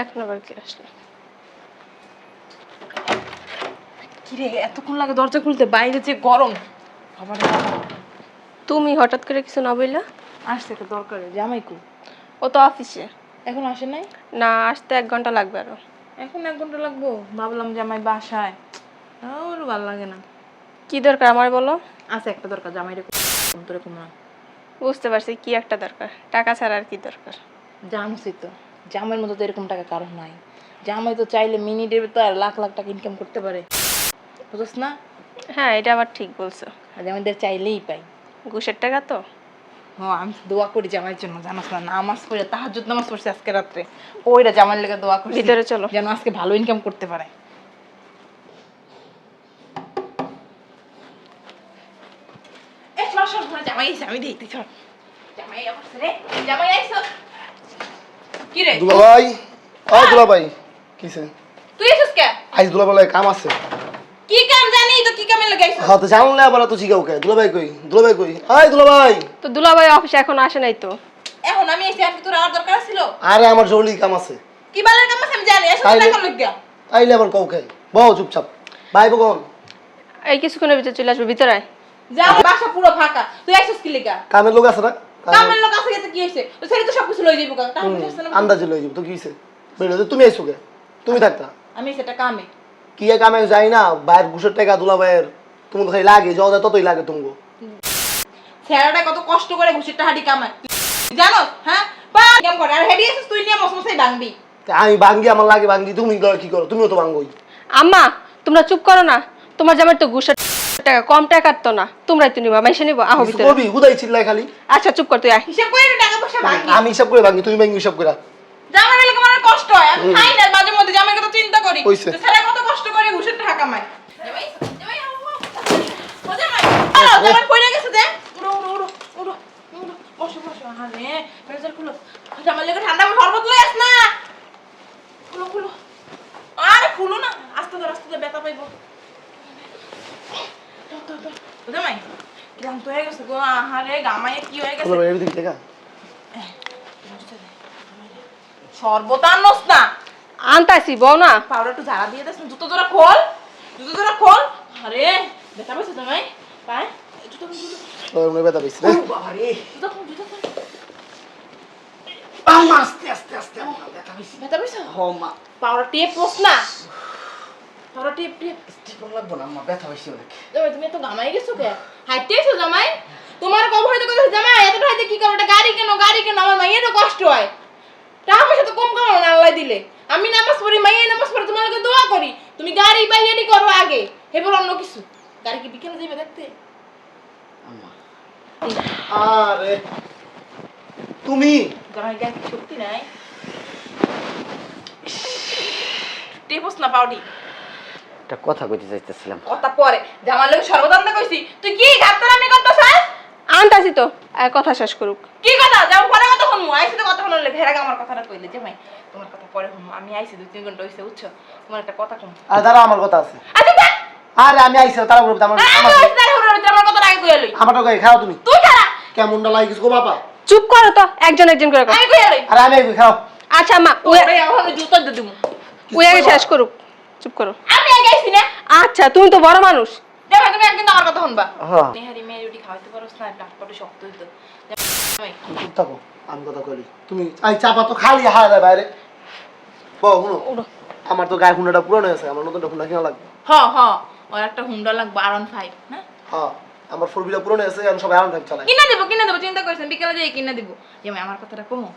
এখন আবার কি আসলো? কিরে এতক্ষণ লাগে দরজা খুলতে বাইরে যে গরম। তুমি হঠাৎ করে কিছু না বললা? আসছে তো দরকারে জামাই কু ও তো অফিসে। এখন আসে নাই? না আসতে এক ঘণ্টা লাগবে আরও। এখন এক ঘণ্টা লাগবো? ভাবলাম জামাই বাসায়। ওর ভালো লাগে না। কি দরকার আমার বলো? আছে একটা দরকার জামাই রে তোরে বুঝতে পারছি কি একটা দরকার? টাকা ছাড়া আর কি দরকার? জানছি তো। জামাইয়ের মতো তো এরকম টাকা কারও নাই। জামাই তো চাইলে মিনিটের তো আর লাখ লাখ টাকা ইনকাম করতে পারে। বুঝছ না? হ্যাঁ এটা আবার ঠিক বলছো। আর জামাইদের চাইলেই পাই। ঘুষের টাকা তো? হ্যাঁ আমি দোয়া করি জামাইয়ের জন্য জানোস না? নামাজ পড়ে তাহাজ্জুদ নামাজ পড়ছি আজকে রাত্রে। ওইটা জামাইয়ের লেগে দোয়া করি ভিতরে চলো। যেন আজকে ভালো ইনকাম করতে পারে। জামাই আমি দেখতে সর। জামাই আসছে রে, জামাই আইছো। কি রে দুলাভাই ও দুলাভাই কিসে তুই এসেছিস কে? দুলাভাই কাম আছে। কি কাম জানি তো কি কামে লাগাইছো হ্যাঁ তো জানলে আবার তো কে। দুলাভাই কই? দুলাভাই কই? দুলাভাই! তো দুলাভাই অফিসে এখন আসে নাই তো। এখন আমি এসে আর তোর আমার দরকার ছিল? আরে আমার জরুরি কাম আছে। কি বালের কাম আছে? আমি জানি এসে তাইলে- টাকা লাগিয়া আইলে আবার কও কে? বউ চুপচাপ। ভাই বকন এই কিছুক্ষণের ভিতরে চলে আসবে ভিতরে। যা বাসা পুরো ফাঁকা। তুই আইছিস কি লাগা কামের লোক আছে না? কামের লোক আছে কি হইছে তো ছেড়ে তো সব লই যাইবো টাকা পয়সা আছে না? আন্দাজে লই যাব তো কি হইছে বেরো তুমি আইছো কে তুমি থাকতা? আমি সেটা কামে। কি কামে? যাই না। বাইরের ঘুষের টাকা দুলাভাইয়ের তুমি তো খালি লাগে যাও ততই লাগে তুমি ছেড়াটা কত কষ্ট করে ঘুষির টাহাটি কামায়। জানোস হ্যাঁ? পা কাম করে। আর হেডি তুই নিয়ে মসমসাই ভাঙবি। আমি ভাঙ্গি আমার লাগে ভাঙ্গি। তুমি কি করো তুমিও তো ভাঙ্গই আম্মা তোমরা চুপ করো না। তোমার জামাই তো ঘুষের টাকা কম টাকার তো না। তোমরাই তো নিবা মাইসে নিবো আহ ভিতরে। কবি হুদাই চিল্লাই খালি। আচ্ছা চুপ কর তুই আয়। হিসাব করে টাকা পয়সা ভাঙি। আমি হিসাব করে ভাঙ্গি তুমি ভাঙ্গি হিসাব করে। জামাই লাগে আমার কষ্ট হয়। আমি খাই না মাঝে মধ্যে জামাই কথা চিন্তা করি। তো ছেড়া কত কষ্ট করে ঘুষির টাকা কামায় জামাই জামাই আও, আও। ও জামাই আলো জামাই পড়ে গেছে দে উড়ো উড়ো উড়ো উড়ো উড়ো বসো বসো আরে ফ্রিজার খুলো জামাই লেগে ঠান্ডা করে শরবত লই আস না খুলো খুলো আরে খুলো না আস্তে ধর আস্তে ধর ব্যথা পাইবো দাও, দাও, দাও। ও জামাই ক্লান্ত হয়ে গেছে গো আহারে গামায়ে কি হয়ে গেছে দুলাভাই এদিকে দেখা শরবত আনস না আনতাছি বউ না পাউডার একটু ঝাড়া দিয়ে দিস জুতো জোড়া খোল জুতো জোড়া খোল আরে ব্যথা পেয়েছে তোমায় পায় জুতো খোল, মনে ব্যথা পেয়েছে রে জুতো খোল, জুতো খোল। আস্তে আস্তে আস্তে ব্যথা পেয়েছে ব্যথা মা পাউডার টিপ পোস না পাউডার টিপ টিপ ঠিক লাগবো না ব্যথা অনেক তুমি এত গামাই গেছো কে হাইটে এসো জামাই? তোমার কব হয়তো কথা জামাই? এতটা হাইতে কি করো? এটা গাড়ি কেন? গাড়ি কেন? আমার মাইয়েরও কষ্ট হয়। টাকা পয়সা তো কম কামাও না আল্লাহ দিলে। আমি নামাজ পড়ি মাইয়ে নামাজ পড়ি লগে দোয়া করি। তুমি গাড়ি বাইয়ারি করো আগে। এবার অন্য কিছু। গাড়ি কি বিকেলে যাবে দেখতে? আরে। তুমি? গায়ে কি শক্তি নাই? টেপস না পাউডি একটা কথা কইতে চাইতেছিলাম। কথা পরে। জামার লগে সর্বদান্তা কইছি। তুই কি ঘাটতারামি করতেছস আনতাছি তো। আর কথা শেষ করুক। কি কথা? যাও পরে কথা শুনমু। আইছি তো কথা শুনলে ভেড়া আমার কথাটা কইলে। যে ভাই তোমার কথা পরে শুনমু। আমি আইছি দুই তিন ঘণ্টা হইছে বুঝছ? তোমার একটা কথা কম আর দাঁড়া আমার কথা আছে। আচ্ছা দেখ! আরে আমি আইছি তারা বলব আমার আমার আমার কথা আগে কইয়া লই। আমারটা গায়ে খাও তুমি। তুই খারা? কেমনটা লাগিস গো বাবা। চুপ করো তো একজন একজন করে কথা। আমি কইয়া আরে আমি খাও। আচ্ছা মা ওই আমার জুতো দে দিমু। ওই আগে শেষ করুক। চুপ করো। আমি আগে আইছি না? আচ্ছা তুমি তো বড় মানুষ। জামাই তুমি একদিন আমার কথা শুনবা। হ্যাঁ। নেহারি মেয়ে রুটি খাওয়াইতে পারোস না ডাক্তারটা শক্ত হইতো। চুপ থাকো আমি কথা কইলি। তুমি আই চাপা তো খালি হায় যায় বাইরে। বউ শুনো আমার তো গায়ে হুন্ডাটা পুরানো আছে আমার নতুনটা হুন্ডা কিনা লাগবে? হ হ ওর একটা হুন্ডা লাগবে আর ওয়ান ফাইভ হ্যাঁ হ্যাঁ আমার ফোর হুইলার পুরানো আছে আমি সবাই আরাম থাকি চালাই কিনা দেবো কিনা দেবো চিন্তা করছেন বিকেলে যাই কিনা দিব। যেমন আমার কথাটা কমো।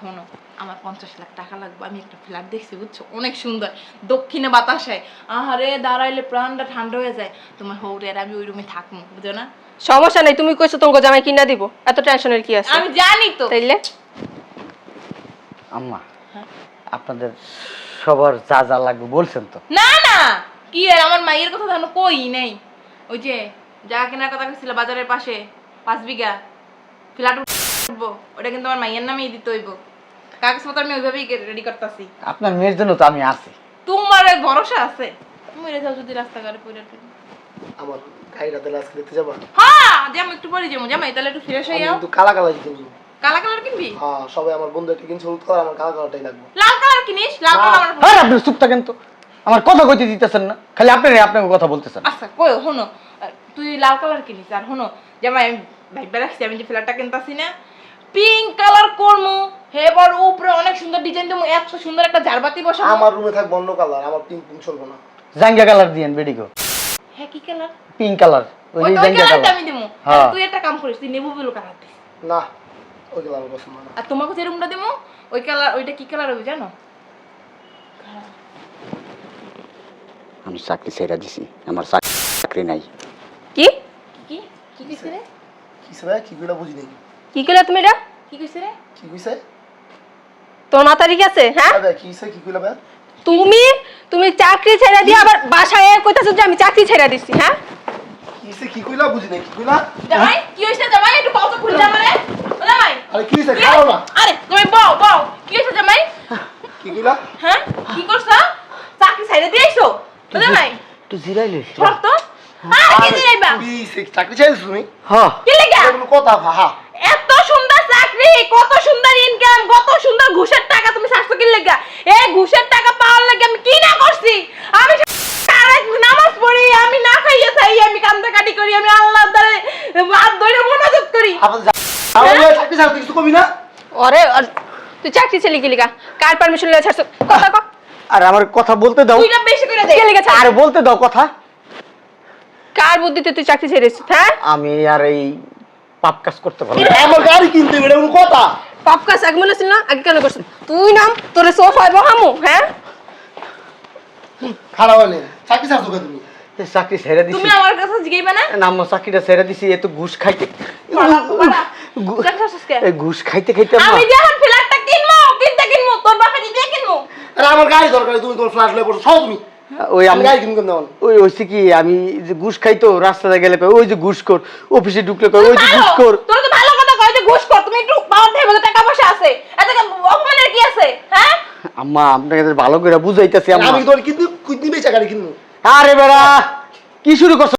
শোনো আমার পঞ্চাশ লাখ টাকা লাগবে আমি একটা ফ্ল্যাট দেখছি বুঝছ? অনেক সুন্দর দক্ষিণে বাতাসে। আহারে দাঁড়াইলে প্রাণটা ঠান্ডা হয়ে যায়। তোমার হৌরে আর আমি ওই রুমে থাকব বুঝো না? সমস্যা নেই তুমি কইছো তোমাকে জামাই কিনা দিব। এত টেনশনের কি আছে? আমি জানি তো। তাইলে? আম্মা হ্যাঁ। আপনাদের সবার যা যা লাগবে বলছেন তো। না না! কি আর আমার মায়ের কথা ধানো কই নেই। ওই যে যা কেনার কথা কইছিল বাজারের পাশে পাঁচ বিঘা ফ্ল্যাট ওটা কিন্তু আমার মাইয়ের নামেই দিতে হইব। কাগজপত্র আমি ওইভাবেই রেডি করতেছি। আপনার মেয়ের জন্য তো আমি আছি। তোমার ভরসা আছে? মরে যাও যদি রাস্তাঘাটে পড়ে। আমার গাড়িটা তাহলে আজকে দেখতে যাবা? হ্যাঁ যে একটু পরে যাব। তাহলে একটু ফ্রেশ হয়ে যাও। কালা কালা কালা কালার কিনবি? হ্যাঁ সবাই আমার বন্ধু একটা কিনছে হলুদ কালার আমার কালো কালারটাই লাগবে। লাল কালার কিনিস? লাল না। কালার আমার হ্যাঁ আপনি চুপ থাকেন তো। আমার কথা কইতে দিতেছেন না। খালি আপনি আপনাকে কথা বলতেছেন। আচ্ছা কই হনো তুই লাল কালার কিনিস। আর হনো জামাই আমি ভাইবা রাখছি আমি যে ফ্ল্যাটটা কিনতাছি না পিঙ্ক কালার করমু। হেবার উপরে অনেক সুন্দর ডিজাইন দেবো এত সুন্দর একটা ঝাড়বাতি বসাবো আমার রুমে থাকবে অন্য কালার আমার পিঙ্ক পিঙ্ক চলবে না। জাঙ্গা কালার দিয়েন বেডিকো হ্যাঁ কি কালার? পিঙ্ক কালার ওই যে জাঙ্গা কালার। আমি দেবো হ্যাঁ। তুই একটা কাম করিস তুই নেবু বেলু কালার দিস। না ওই কালার পছন্দ না। আর তোমাকে যে রুমটা দেবো ওই কালার ওইটা কি কালার হবে জানো? আমি চাকরি ছেড়ে দিছি আমার চাকরি নাই। কি? কি কি কইছে রে কিসে ভাই কি কইলা বুঝি নাই কি করলে তুমি এটা? কি কইছে রে? কি কইছে? তোর মাথা ঠিক আছে হ্যাঁ? ভাই কি কইছে কি কইলা ভাই? তুমি তুমি চাকরি ছেড়ে দিয়ে আবার বাসায় এসে কইতাছো যে আমি চাকরি ছেড়ে দিছি হ্যাঁ? কিসে কি কইলা? বুঝি নাই কি কইলা? জামাই কি হইছে জামাই? একটু কত খুলে জামাই। জামাই। আরে কি হইছে? খাও না। আরে তুমি বউ বউ। কি হইছে জামাই? কি কইলা? হ্যাঁ? কি করছ? চাকরি ছাইড়ে দিয়েছ জামাই। একটু জিরাইলে ধর তো আর কি দিলাইবা কি চাকরি চাইছিস তুমি? হ্যাঁ। কি লাগা? কথা হা এত সুন্দর চাকরি কত সুন্দর ইনকাম কত সুন্দর ঘুষের টাকা তুমি স্বাস্থ্য কি লেগা এই ঘুষের টাকা পাওয়ার লাগে আমি কি না করছি আমি সারা নামাজ পড়ি আমি না খাইয়ে খাই আমি কান্দা কাটি করি আমি আল্লাহর দ্বারে হাত ধরে মনোযোগ করি আপনি যা চাকরি ছাড়তে কিছু কবি না? ওর- তুই চাকরি ছেলে গেলি গা কার পারমিশন লিয়ে ছাড়ছ? কথা কর আর আমার কথা বলতে দাও। দুইটা বেশি করে দে কে লেগেছে আর বলতে দাও কথা। কার বুদ্ধিতে তুই চাকরি ছেড়েছিস হ্যাঁ? আমি আর এই পাপ কাজ করতে পারব না। আমার গাড়ি কিনতে হবে এগুলো কথা? পাপ কাজ আগে মনে ছিল না আগে কেন করছিস? তুই নাম তোরে সোফায় বহামু হ্যাঁ? খারাপ হয়নি চাকরি ছাড়ছো কে তুমি? চাকরি ছেড়ে দিছি। তুমি আমার কাছে জিগাইবা না? না আমার চাকরিটা ছেড়ে দিছি এত ঘুষ খাইতে। ঘুষ খাইতে খাইতে আমি যখন ফ্ল্যাটটা কিনবো কিনতে কিনবো তোর বাপে দিয়ে কিনবো? আরে আমার গাড়ি দরকার তুমি তোমার ফ্ল্যাট লয়ে পড়ছো সব তুমি। ওই আমি গাড়ি দেওয়ান ওই হইছে কি আমি যে ঘুষ খাইতো রাস্তাতে গেলে কয়, ওই যে ঘুষ কর অফিসে ঢুকলে কয়, ওই যে ঘুষ কর। তোর তো ভালো কথা কয় যে ঘুষ কর তুমি একটু পাওয়ার দেবে টাকা পয়সা আছে। এত অপমানের কি আছে হ্যাঁ? আম্মা আপনাকে ভালো করে বুঝাইতেছি আমি তোমার কিনতে বেচা গাড়ি কিনবো। আরে বেড়া কি শুরু করছ?